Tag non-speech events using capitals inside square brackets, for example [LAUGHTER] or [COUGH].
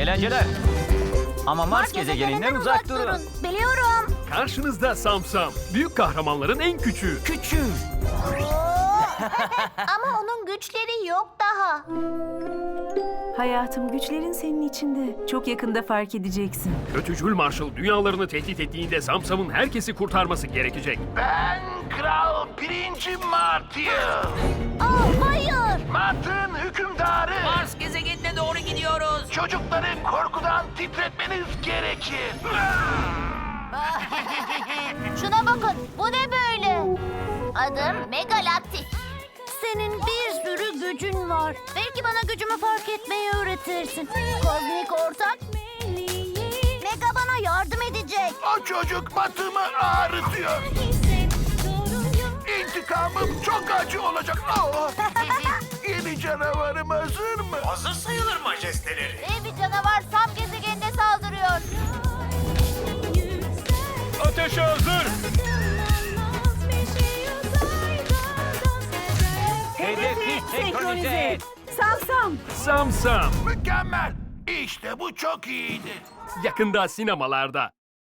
eğlenceler. Ama Mars gezegeninden uzak durun. Biliyorum. Karşınızda Samsam. Büyük kahramanların en küçüğü. Küçüğüm. [LAUGHS] Ama onun güçleri yok daha. Hayatım güçlerin senin içinde. Çok yakında fark edeceksin. Kötücül Marshall dünyalarını tehdit ettiğinde Samsam'ın herkesi kurtarması gerekecek. Ben Kral Birinci Martial. Aa, hayır. Çocukları korkudan titretmeniz gerekir. [LAUGHS] Şuna bakın. Bu ne böyle? Adım Megalaktik. Senin bir sürü gücün var. Belki bana gücümü fark etmeyi öğretirsin. Kozmik ortak. Mega bana yardım edecek. O çocuk batımı ağrıtıyor. İntikamım çok acı olacak. Aa! Canavarım hazır mı? Hazır sayılır majesteleri. Dev bir canavar Sam gezegenine saldırıyor. Ateşe hazır. Hedefi senkronize et. Samsam. Samsam. Mükemmel. İşte bu çok iyiydi. Yakında sinemalarda.